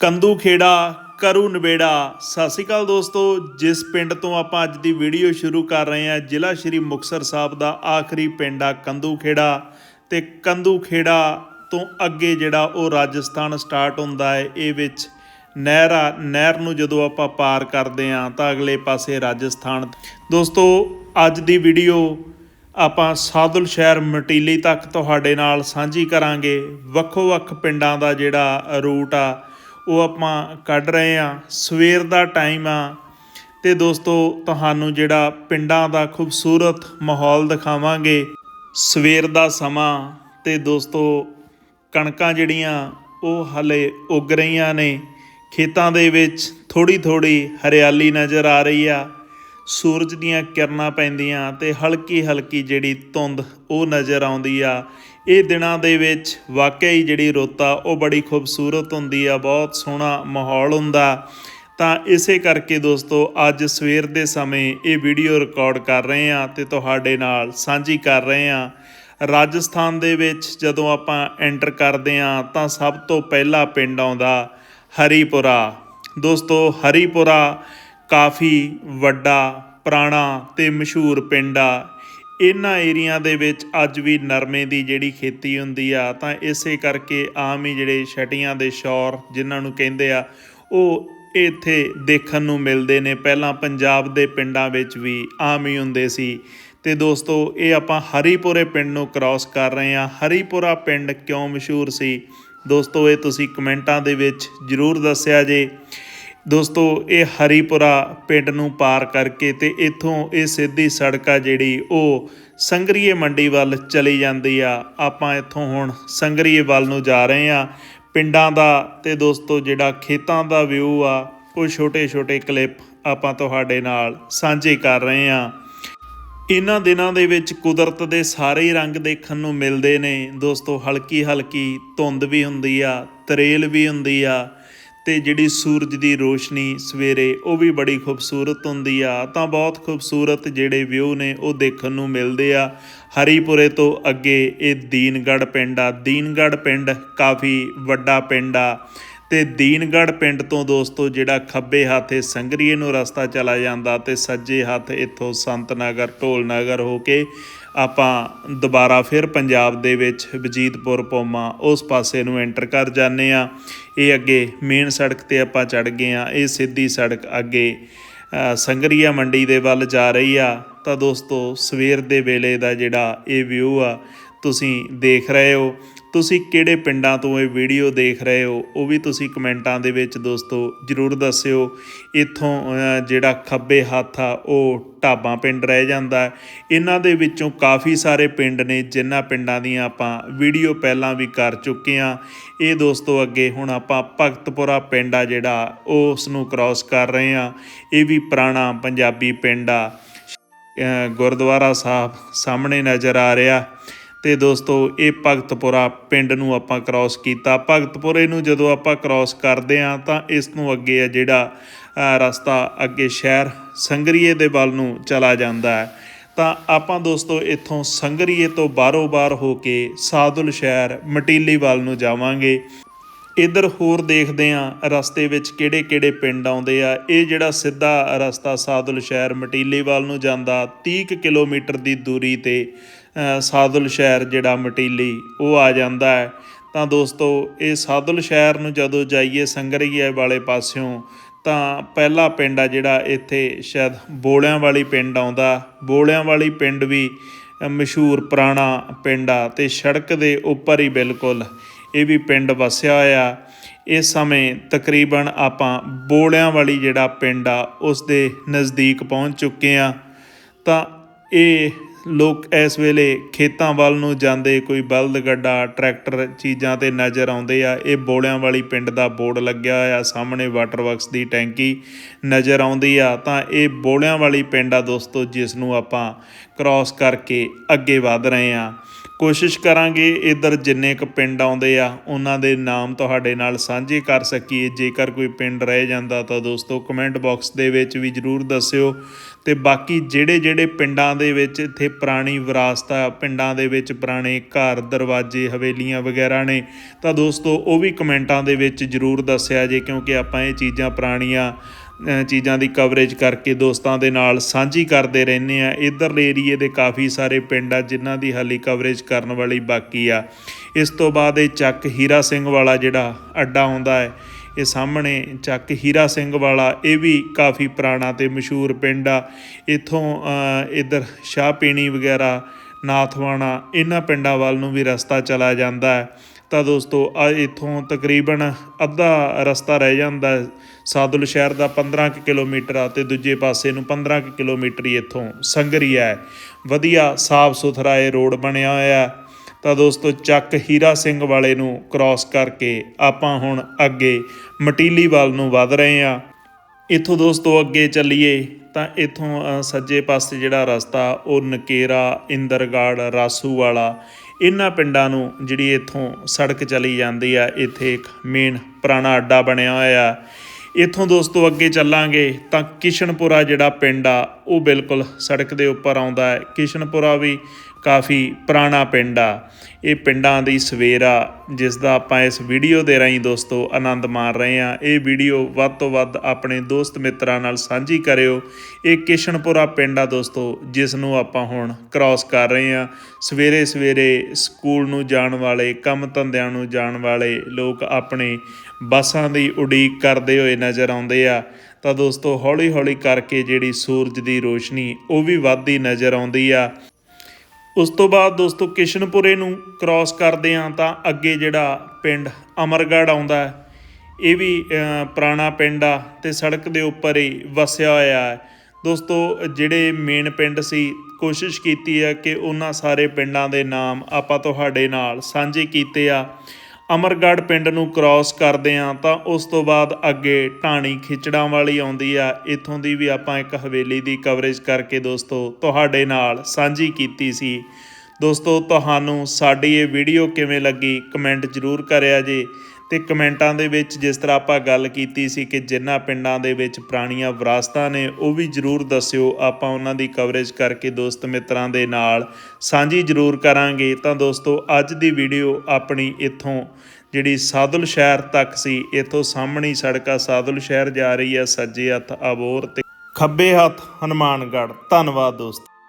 ਕੰਦੂ ਖੇੜਾ, ਕਰੂ ਨਵੇੜਾ ਸਤਿ ਸ਼੍ਰੀ ਅਕਾਲ ਦੋਸਤੋ, ਜਿਸ ਪਿੰਡ ਤੋਂ ਆਪਾਂ ਅੱਜ ਦੀ ਵੀਡੀਓ ਸ਼ੁਰੂ ਕਰ ਰਹੇ ਹਾਂ, ਜ਼ਿਲ੍ਹਾ ਸ਼੍ਰੀ ਮੁਕਤਸਰ ਸਾਹਿਬ ਦਾ ਆਖਰੀ ਪਿੰਡ ਆ ਕੰਦੂ ਖੇੜਾ। ਤੇ ਕੰਦੂ ਖੇੜਾ ਤੋਂ ਅੱਗੇ ਜਿਹੜਾ ਉਹ ਰਾਜਸਥਾਨ ਸਟਾਰਟ ਹੁੰਦਾ ਹੈ, ਇਹ ਵਿੱਚ ਨਹਿਰ ਆ, ਨਹਿਰ ਨੂੰ ਜਦੋਂ ਆਪਾਂ ਪਾਰ ਕਰਦੇ ਹਾਂ, ਤਾਂ ਅਗਲੇ ਪਾਸੇ ਰਾਜਸਥਾਨ। ਦੋਸਤੋ, ਅੱਜ ਦੀ ਵੀਡੀਓ ਆਪਾਂ ਸਾਦੁਲ ਸ਼ਹਿਰ ਮਟੀਲੀ ਤੱਕ ਤੁਹਾਡੇ ਨਾਲ ਸਾਂਝੀ ਕਰਾਂਗੇ। ਵੱਖੋ ਵੱਖ ਪਿੰਡਾਂ ਦਾ ਜਿਹੜਾ ਰੂਟ ਆ ਉਹ ਆਪਾਂ ਕੱਢ ਰਹੇ ਆ ਸਵੇਰ ਦਾ ਟਾਈਮ ਆ। ਤੇ ਦੋਸਤੋ, ਤੁਹਾਨੂੰ ਜਿਹੜਾ ਪਿੰਡਾਂ ਦਾ ਖੂਬਸੂਰਤ ਮਾਹੌਲ ਦਿਖਾਵਾਂਗੇ। ਸਵੇਰ ਦਾ ਸਮਾਂ ਤੇ ਦੋਸਤੋ, ਕਣਕਾਂ ਜਿਹੜੀਆਂ, ਉਹ ਹਲੇ ਉੱਗ ਰਹੀਆਂ ਨੇ। ਖੇਤਾਂ ਦੇ ਵਿੱਚ ਥੋੜੀ ਥੋੜੀ ਹਰਿਆਲੀ ਨਜ਼ਰ ਆ ਰਹੀ ਆ। ਸੂਰਜ ਦੀਆਂ ਕਿਰਨਾਂ ਪੈਂਦੀਆਂ ਤੇ ਹਲਕੀ ਹਲਕੀ ਜਿਹੜੀ ਧੁੰਦ ਉਹ ਨਜ਼ਰ ਆਉਂਦੀ ਆ। ਇਹ ਦਿਨਾਂ ਦੇ ਵਿੱਚ ਵਾਕਿਆ ਹੀ ਜਿਹੜੀ ਰੁੱਤ ਆ, ਉਹ ਬੜੀ ਖੂਬਸੂਰਤ ਹੁੰਦੀ ਆ, ਬਹੁਤ ਸੋਹਣਾ ਮਾਹੌਲ ਹੁੰਦਾ। ਤਾਂ ਇਸੇ ਕਰਕੇ ਦੋਸਤੋ, ਅੱਜ ਸਵੇਰ ਦੇ ਸਮੇਂ ਇਹ ਵੀਡੀਓ ਰਿਕਾਰਡ ਕਰ ਰਹੇ ਆ ਤੇ ਤੁਹਾਡੇ ਨਾਲ ਸਾਂਝੀ ਕਰ ਰਹੇ ਆ। ਰਾਜਸਥਾਨ ਦੇ ਵਿੱਚ ਜਦੋਂ ਆਪਾਂ ਐਂਟਰ ਕਰਦੇ ਆ, ਤਾਂ ਸਭ ਤੋਂ ਪਹਿਲਾ ਪਿੰਡ ਆਉਂਦਾ ਹਰੀਪੁਰਾ। ਦੋਸਤੋ, ਹਰੀਪੁਰਾ ਕਾਫੀ ਵੱਡਾ, ਪੁਰਾਣਾ ਤੇ ਮਸ਼ਹੂਰ ਪਿੰਡ ਆ। ਇਹਨਾਂ ਏਰੀਆ ਦੇ ਵਿੱਚ ਅੱਜ ਵੀ ਨਰਮੇ ਦੀ ਜਿਹੜੀ ਖੇਤੀ ਹੁੰਦੀ ਆ, ਤਾਂ ਇਸੇ ਕਰਕੇ ਆਮ ਹੀ ਜਿਹੜੇ ਛਟੀਆਂ ਦੇ ਸ਼ੌਰ ਜਿਨ੍ਹਾਂ ਨੂੰ ਕਹਿੰਦੇ ਆ, ਉਹ ਇੱਥੇ ਦੇਖਣ ਨੂੰ ਮਿਲਦੇ ਨੇ। ਪਹਿਲਾਂ ਪੰਜਾਬ ਦੇ ਪਿੰਡਾਂ ਵਿੱਚ ਵੀ ਆਮ ਹੀ ਹੁੰਦੇ ਸੀ। ਤੇ ਦੋਸਤੋ, ਇਹ ਆਪਾਂ ਹਰੀਪੁਰੇ ਪਿੰਡ ਨੂੰ ਕ੍ਰਾਸ ਕਰ ਰਹੇ ਹਾਂ। ਹਰੀਪੁਰਾ ਪਿੰਡ ਕਿਉਂ ਮਸ਼ਹੂਰ ਸੀ? ਦੋਸਤੋ, ਇਹ ਤੁਸੀਂ ਕਮੈਂਟਾਂ ਦੇ ਵਿੱਚ ਜਰੂਰ ਦੱਸਿਆ ਜੇ। ਦੋਸਤੋ, ਇਹ ਹਰੀਪੁਰਾ ਪਿੰਡ ਨੂੰ ਪਾਰ ਕਰਕੇ ਤੇ ਇੱਥੋਂ ਇਹ ਸਿੱਧੀ ਸੜਕ ਆ ਜਿਹੜੀ ਉਹ ਸੰਗਰੀਏ ਮੰਡੀ ਵੱਲ ਚਲੀ ਜਾਂਦੀ ਆ। ਆਪਾਂ ਇੱਥੋਂ ਹੁਣ ਸੰਗਰੀਏ ਵੱਲ ਨੂੰ ਜਾ ਰਹੇ ਆ। ਪਿੰਡਾਂ ਦਾ ਤੇ ਦੋਸਤੋ, ਜਿਹੜਾ ਖੇਤਾਂ ਦਾ ਵਿਊ ਆ, ਉਹ ਛੋਟੇ ਛੋਟੇ ਕਲਿੱਪ ਆਪਾਂ ਤੁਹਾਡੇ ਨਾਲ ਸਾਂਝੇ ਕਰ ਰਹੇ ਆ। ਇਹਨਾਂ ਦਿਨਾਂ ਦੇ ਵਿੱਚ ਕੁਦਰਤ ਦੇ ਸਾਰੇ ਹੀ ਰੰਗ ਦੇਖਣ ਨੂੰ ਮਿਲਦੇ ਨੇ। ਦੋਸਤੋ ਹਲਕੀ ਹਲਕੀ ਧੁੰਦ ਵੀ ਹੁੰਦੀ ਆ, ਤਰੇਲ ਵੀ ਹੁੰਦੀ ਆ ਤੇ ਜਿਹੜੀ ਸੂਰਜ ਦੀ ਰੋਸ਼ਨੀ ਸਵੇਰੇ, ਉਹ ਵੀ ਬੜੀ ਖੂਬਸੂਰਤ ਹੁੰਦੀ ਆ। ਤਾਂ ਬਹੁਤ ਖੂਬਸੂਰਤ ਜਿਹੜੇ ਵਿਊ ਨੇ, ਉਹ ਦੇਖਣ ਨੂੰ ਮਿਲਦੇ ਆ। ਹਰੀਪੁਰੇ ਤੋਂ ਅੱਗੇ ਇਹ ਦੀਨਗੜ ਪਿੰਡ ਆ। ਦੀਨਗੜ ਪਿੰਡ ਕਾਫੀ ਵੱਡਾ ਪਿੰਡ ਆ। ਤੇ ਦੀਨਗੜ ਪਿੰਡ ਤੋਂ ਦੋਸਤੋ, ਜਿਹੜਾ ਖੱਬੇ ਹੱਥੇ ਸੰਗਰੀਏ ਨੂੰ ਰਸਤਾ ਚਲਾ ਜਾਂਦਾ ਤੇ ਸੱਜੇ ਹੱਥ ਇੱਥੋਂ ਸੰਤ ਨਗਰ ਢੋਲ ਨਗਰ ਹੋ ਕੇ ਆਪਾਂ ਦੁਬਾਰਾ ਫਿਰ ਪੰਜਾਬ ਦੇ ਵਿੱਚ ਵਜੀਦਪੁਰ ਪੋਮਾ, ਉਸ ਪਾਸੇ ਨੂੰ ਐਂਟਰ ਕਰ ਜਾਂਦੇ ਆ ਇਹ ਅੱਗੇ ਮੇਨ ਸੜਕ ਤੇ ਆਪਾਂ ਚੜ ਗਏ ਆ ਇਹ ਸਿੱਧੀ ਸੜਕ ਅੱਗੇ ਸੰਗਰੀਆ ਮੰਡੀ ਦੇ ਵੱਲ ਜਾ ਰਹੀ ਆ। ਤਾਂ ਦੋਸਤੋ, ਸਵੇਰ ਦੇ ਵੇਲੇ ਦਾ ਜਿਹੜਾ ਇਹ ਵਿਊ ਆ, ਤੁਸੀਂ ਦੇਖ ਰਹੇ ਹੋ। ਤੁਸੀਂ ਕਿਹੜੇ ਪਿੰਡਾਂ ਤੋਂ ਇਹ ਵੀਡੀਓ ਦੇਖ ਰਹੇ ਹੋ, ਉਹ ਵੀ ਤੁਸੀਂ ਕਮੈਂਟਾਂ ਦੇ ਵਿੱਚ ਦੋਸਤੋ ਜਰੂਰ ਦੱਸਿਓ। ਇੱਥੋਂ ਜਿਹੜਾ ਖੱਬੇ ਹੱਥ ਆ, ਉਹ ਢਾਬਾਂ ਪਿੰਡ ਰਹਿ ਜਾਂਦਾ ਇਹਨਾਂ ਦੇ ਵਿੱਚੋਂ ਕਾਫੀ ਸਾਰੇ ਪਿੰਡ ਨੇ, ਜਿਨ੍ਹਾਂ ਪਿੰਡਾਂ ਦੀਆਂ ਆਪਾਂ ਵੀਡੀਓ ਪਹਿਲਾਂ ਵੀ ਕਰ ਚੁੱਕੇ ਆ ਇਹ ਦੋਸਤੋ ਅੱਗੇ ਹੁਣ ਆਪਾਂ ਭਗਤਪੁਰਾ ਪਿੰਡ ਆ ਜਿਹੜਾ ਉਹ ਉਸ ਨੂੰ ਕ੍ਰਾਸ ਕਰ ਰਹੇ ਆ ਇਹ ਵੀ ਪੁਰਾਣਾ ਪੰਜਾਬੀ ਪਿੰਡ ਆ। ਗੁਰਦੁਆਰਾ ਸਾਹਿਬ ਸਾਹਮਣੇ ਨਜ਼ਰ ਆ ਰਿਹਾ। ਤੇ ਦੋਸਤੋ, ਇਹ ਭਗਤਪੁਰਾ ਪਿੰਡ ਨੂੰ ਆਪਾਂ ਕ੍ਰਾਸ ਕੀਤਾ। ਭਗਤਪੁਰੇ ਨੂੰ ਜਦੋਂ ਆਪਾਂ ਕ੍ਰਾਸ ਕਰਦੇ ਆ ਤਾਂ ਇਸ ਨੂੰ ਅੱਗੇ ਆ ਜਿਹੜਾ ਰਸਤਾ ਅੱਗੇ ਸ਼ਹਿਰ ਸੰਗਰੀਏ ਦੇ ਵੱਲ ਨੂੰ ਚਲਾ ਜਾਂਦਾ ਹੈ। ਤਾਂ ਆਪਾਂ ਦੋਸਤੋ, ਇੱਥੋਂ ਸੰਗਰੀਏ ਤੋਂ ਬਾਹਰੋਂ ਬਾਹਰ ਹੋ ਕੇ ਸਾਦੁਲ ਸ਼ਹਿਰ, ਮਟੀਲੀ ਵੱਲ ਨੂੰ ਜਾਵਾਂਗੇ। ਇਧਰ ਹੋਰ ਦੇਖਦੇ ਆ ਰਸਤੇ ਵਿੱਚ ਕਿਹੜੇ ਕਿਹੜੇ ਪਿੰਡ ਆਉਂਦੇ ਆ। ਇਹ ਜਿਹੜਾ ਸਿੱਧਾ ਰਸਤਾ ਸਾਦੁਲ ਸ਼ਹਿਰ, ਮਟੀਲੀ ਵੱਲ ਨੂੰ ਜਾਂਦਾ 30 ਕੁ ਕਿਲੋਮੀਟਰ ਦੀ ਦੂਰੀ ਤੇ ਸਾਦੁਲ ਸ਼ਹਿਰ ਜਿਹੜਾ ਮਟੀਲੀ, ਉਹ ਆ ਜਾਂਦਾ ਹੈ। ਤਾਂ ਦੋਸਤੋ, ਇਹ ਸਾਦੁਲ ਸ਼ਹਿਰ ਨੂੰ ਜਦੋਂ ਜਾਈਏ ਸੰਗਰੀਏ ਵਾਲੇ ਪਾਸਿਓਂ, ਤਾਂ ਪਹਿਲਾ ਪਿੰਡ ਆ ਜਿਹੜਾ ਇੱਥੇ ਸ਼ਾਇਦ ਬੋਲਿਆਂ ਵਾਲੀ ਪਿੰਡ ਆਉਂਦਾ। ਬੋਲਿਆਂ ਵਾਲੀ ਪਿੰਡ ਵੀ ਮਸ਼ਹੂਰ ਪੁਰਾਣਾ ਪਿੰਡ ਆ ਤੇ ਸੜਕ ਦੇ ਉੱਪਰ ਹੀ ਬਿਲਕੁਲ ਇਹ ਵੀ ਪਿੰਡ ਵਸਿਆ ਹੋਇਆ। ਇਸ ਸਮੇਂ ਤਕਰੀਬਨ ਆਪਾਂ ਬੋਲਿਆਂ ਵਾਲੀ ਜਿਹੜਾ ਪਿੰਡ ਆ, ਉਸ ਦੇ ਨਜ਼ਦੀਕ ਪਹੁੰਚ ਚੁੱਕੇ ਆ ਤਾਂ ਇਹ ਲੋਕ ਇਸ ਵੇਲੇ ਖੇਤਾਂ ਵੱਲ ਨੂੰ ਜਾਂਦੇ ਕੋਈ ਬਲਦ ਗੱਡਾ, ਟਰੈਕਟਰ ਚੀਜ਼ਾਂ ਤੇ ਨਜ਼ਰ ਆਉਂਦੇ ਆ। ਇਹ ਬੋਲਿਆਂ ਵਾਲੀ ਪਿੰਡ ਦਾ ਬੋਰਡ ਲੱਗਿਆ ਹੋਇਆ, ਸਾਹਮਣੇ ਵਾਟਰ ਵਰਕਸ ਦੀ ਟੈਂਕੀ ਨਜ਼ਰ ਆਉਂਦੀ ਆ। ਤਾਂ ਇਹ ਬੋਲਿਆਂ ਵਾਲੀ ਪਿੰਡ ਆ ਦੋਸਤੋ, ਜਿਸ ਨੂੰ ਆਪਾਂ ਕ੍ਰਾਸ ਕਰਕੇ ਅੱਗੇ ਵਧ ਰਹੇ ਆ। ਕੋਸ਼ਿਸ਼ ਕਰਾਂਗੇ ਇਧਰ ਜਿੰਨੇ ਕੁ ਪਿੰਡ ਆਉਂਦੇ ਆ, ਉਹਨਾਂ ਦੇ ਨਾਮ ਤੁਹਾਡੇ ਨਾਲ ਸਾਂਝੇ ਕਰ ਸਕੀਏ। ਜੇਕਰ ਕੋਈ ਪਿੰਡ ਰਹਿ ਜਾਂਦਾ ਤਾਂ ਦੋਸਤੋ ਕਮੈਂਟ ਬਾਕਸ ਦੇ ਵਿੱਚ ਵੀ ਜਰੂਰ ਦੱਸਿਓ। ਤੇ ਬਾਕੀ ਜਿਹੜੇ ਜਿਹੜੇ ਪਿੰਡਾਂ ਦੇ ਵਿੱਚ ਇੱਥੇ ਪੁਰਾਣੀ ਵਿਰਾਸਤ ਆ, ਪਿੰਡਾਂ ਦੇ ਵਿੱਚ ਪੁਰਾਣੇ ਘਰ, ਦਰਵਾਜ਼ੇ, ਹਵੇਲੀਆਂ ਵਗੈਰਾ ਨੇ, ਤਾਂ ਦੋਸਤੋ ਉਹ ਵੀ ਕਮੈਂਟਾਂ ਦੇ ਵਿੱਚ ਜਰੂਰ ਦੱਸਿਆ ਜੇ, ਕਿਉਂਕਿ ਆਪਾਂ ਇਹ ਚੀਜ਼ਾਂ ਪੁਰਾਣੀਆਂ ਚੀਜ਼ਾਂ ਦੀ ਕਵਰੇਜ ਕਰਕੇ ਦੋਸਤਾਂ ਦੇ ਨਾਲ ਸਾਂਝੀ ਕਰਦੇ ਰਹਿੰਦੇ ਆ। ਇਧਰਲੇ ਏਰੀਏ ਦੇ ਕਾਫੀ ਸਾਰੇ ਪਿੰਡ ਆ ਜਿਨ੍ਹਾਂ ਦੀ ਹਾਲੀ ਕਵਰੇਜ ਕਰਨ ਵਾਲੀ ਬਾਕੀ ਆ। ਇਸ ਤੋਂ ਬਾਅਦ ਇਹ ਚੱਕ ਹੀਰਾ ਸਿੰਘ ਵਾਲਾ ਜਿਹੜਾ ਅੱਡਾ ਆਉਂਦਾ ਹੈ, ਇਹ ਸਾਹਮਣੇ ਚੱਕ ਹੀਰਾ ਸਿੰਘ ਵਾਲਾ, ਇਹ ਵੀ ਕਾਫੀ ਪੁਰਾਣਾ ਤੇ ਮਸ਼ਹੂਰ ਪਿੰਡ ਆ। ਇਥੋਂ ਇਧਰ ਸ਼ਾਹ ਪੀਣੀ ਵਗੈਰਾ, ਨਾਥਵਾਣਾ, ਇਹਨਾਂ ਪਿੰਡਾਂ ਵੱਲ ਨੂੰ ਵੀ ਰਸਤਾ ਚਲਾ ਜਾਂਦਾ ਹੈ। ਤਾਂ ਦੋਸਤੋ, ਆ ਇਥੋਂ ਤਕਰੀਬਨ ਅੱਧਾ ਰਸਤਾ ਰਹਿ ਜਾਂਦਾ ਸਾਦੁਲ ਸ਼ਹਿਰ ਦਾ 15 ਕੁ ਕਿਲੋਮੀਟਰ ਆ ਤੇ ਦੂਜੇ ਪਾਸੇ ਨੂੰ 15 ਕੁ ਕਿਲੋਮੀਟਰ ਹੀ ਇਥੋਂ ਸੰਗਰੀਆ ਹੈ। ਵਧੀਆ ਸਾਫ਼ ਸੁਥਰਾ ਇਹ ਰੋਡ ਬਣਿਆ ਹੋਇਆ ਤਾਂ ਦੋਸਤੋ, ਚੱਕ ਹੀਰਾ ਸਿੰਘ ਵਾਲੇ ਨੂੰ ਕ੍ਰਾਸ ਕਰਕੇ ਆਪਾਂ ਹੁਣ ਅੱਗੇ ਮਟੀਲੀ ਵੱਲ ਨੂੰ ਵਧ ਰਹੇ ਹਾਂ। ਇੱਥੋਂ ਦੋਸਤੋ, ਅੱਗੇ ਚੱਲੀਏ ਤਾਂ ਇੱਥੋਂ ਸੱਜੇ ਪਾਸੇ ਜਿਹੜਾ ਰਸਤਾ, ਉਹ ਨਕੇਰਾ ਇੰਦਰਗੜ ਰਾਸੂ ਵਾਲਾ ਇਹਨਾਂ ਪਿੰਡਾਂ ਨੂੰ ਜਿਹੜੀ ਇੱਥੋਂ ਸੜਕ ਚਲੀ ਜਾਂਦੀ ਆ, ਇੱਥੇ ਇੱਕ ਮੇਨ ਪੁਰਾਣਾ ਅੱਡਾ ਬਣਿਆ ਹੋਇਆ। ਇੱਥੋਂ ਦੋਸਤੋ ਅੱਗੇ ਚੱਲਾਂਗੇ ਤਾਂ ਕਿਸ਼ਨਪੁਰਾ ਜਿਹੜਾ ਪਿੰਡ ਆ, ਉਹ ਬਿਲਕੁਲ ਸੜਕ ਦੇ ਉੱਪਰ ਆਉਂਦਾ ਹੈ। ਕਿਸ਼ਨਪੁਰਾ ਵੀ ਕਾਫੀ ਪੁਰਾਣਾ ਪਿੰਡ ਆ। ਇਹ ਪਿੰਡਾਂ ਦੀ ਸਵੇਰ ਆ ਜਿਸ ਦਾ ਆਪਾਂ ਇਸ ਵੀਡੀਓ ਦੇ ਰਾਹੀਂ ਦੋਸਤੋ ਆਨੰਦ ਮਾਣ ਰਹੇ ਆ ਇਹ ਵੀਡੀਓ ਵੱਧ ਤੋਂ ਵੱਧ ਆਪਣੇ ਦੋਸਤ ਮਿੱਤਰਾਂ ਨਾਲ ਸਾਂਝੀ ਕਰਿਓ। ਇਹ ਕਿਸ਼ਨਪੁਰਾ ਪਿੰਡ ਆ ਦੋਸਤੋ ਜਿਸ ਨੂੰ ਆਪਾਂ ਹੁਣ ਕ੍ਰਾਸ ਕਰ ਰਹੇ ਆ ਸਵੇਰੇ ਸਵੇਰੇ ਸਕੂਲ ਨੂੰ ਜਾਣ ਵਾਲੇ, ਕੰਮ ਧੰਦਿਆਂ ਨੂੰ ਜਾਣ ਵਾਲੇ ਲੋਕ ਆਪਣੇ ਬੱਸਾਂ ਦੀ ਉਡੀਕ ਕਰਦੇ ਹੋਏ ਨਜ਼ਰ ਆਉਂਦੇ ਆ। ਤਾਂ ਦੋਸਤੋ ਹੌਲੀ ਹੌਲੀ ਕਰਕੇ ਜਿਹੜੀ ਸੂਰਜ ਦੀ ਰੋਸ਼ਨੀ, ਉਹ ਵੀ ਵੱਧਦੀ ਨਜ਼ਰ ਆਉਂਦੀ ਆ। ਉਸ ਤੋਂ ਬਾਅਦ ਦੋਸਤੋ ਕਿਸ਼ਨਪੁਰੇ ਨੂੰ ਕ੍ਰਾਸ ਕਰਦੇ ਆਂ ਤਾਂ ਅੱਗੇ ਜਿਹੜਾ ਪਿੰਡ ਅਮਰਗੜ੍ਹ ਆਉਂਦਾ ਹੈ, ਇਹ ਵੀ ਪੁਰਾਣਾ ਪਿੰਡ ਆ ਤੇ ਸੜਕ ਦੇ ਉੱਪਰ ਹੀ ਵਸਿਆ ਹੋਇਆ ਹੈ। ਦੋਸਤੋ ਜਿਹੜੇ ਮੇਨ ਪਿੰਡ ਸੀ, ਕੋਸ਼ਿਸ਼ ਕੀਤੀ ਹੈ ਕਿ ਉਹਨਾਂ ਸਾਰੇ ਪਿੰਡਾਂ ਦੇ ਨਾਮ ਆਪਾਂ ਤੁਹਾਡੇ ਨਾਲ ਸਾਂਝੇ ਕੀਤੇ ਆ। ਅਮਰਗੜ੍ਹ ਪਿੰਡ ਨੂੰ ਕ੍ਰਾਸ ਕਰਦੇ ਆਂ ਤਾਂ ਉਸ ਤੋਂ ਬਾਅਦ ਅੱਗੇ ਢਾਣੀ ਖਿਚੜਾਂ ਵਾਲੀ ਆਉਂਦੀ ਆ। ਇੱਥੋਂ ਦੀ ਵੀ ਆਪਾਂ ਇੱਕ ਹਵੇਲੀ ਦੀ ਕਵਰੇਜ ਕਰਕੇ ਦੋਸਤੋ ਤੁਹਾਡੇ ਨਾਲ ਸਾਂਝੀ ਕੀਤੀ ਸੀ। ਦੋਸਤੋ ਤੁਹਾਨੂੰ ਸਾਡੀ ਇਹ ਵੀਡੀਓ ਕਿਵੇਂ ਲੱਗੀ ਕਮੈਂਟ ਜ਼ਰੂਰ ਕਰਿਆ ਜੇ। ਤੇ ਕਮੈਂਟਾਂ ਦੇ ਵਿੱਚ ਜਿਸ ਤਰ੍ਹਾਂ ਆਪਾਂ ਗੱਲ ਕੀਤੀ ਸੀ ਕਿ ਜਿਨ੍ਹਾਂ ਪਿੰਡਾਂ ਦੇ ਵਿੱਚ ਪੁਰਾਣੀਆਂ ਵਿਰਾਸਤਾਂ ਨੇ, ਉਹ ਵੀ ਜ਼ਰੂਰ ਦੱਸਿਓ। ਆਪਾਂ ਉਹਨਾਂ ਦੀ ਕਵਰੇਜ ਕਰਕੇ ਦੋਸਤ ਮਿੱਤਰਾਂ ਦੇ ਨਾਲ ਸਾਂਝੀ ਜ਼ਰੂਰ ਕਰਾਂਗੇ। ਤਾਂ ਦੋਸਤੋ, ਅੱਜ ਦੀ ਵੀਡੀਓ ਆਪਣੀ ਇੱਥੋਂ ਜਿਹੜੀ ਸਾਦੁਲ ਸ਼ਹਿਰ ਤੱਕ ਸੀ, ਇੱਥੋਂ ਸਾਹਮਣੀ ਹੀ ਸਾਦੁਲ ਸ਼ਹਿਰ ਜਾ ਰਹੀ ਹੈ ਸੱਜੇ ਹੱਥ ਅਬੋਰ ਤੇ ਖੱਬੇ ਹੱਥ ਹਨੂਮਾਨਗੜ੍ਹ। ਧੰਨਵਾਦ ਦੋਸਤੋ।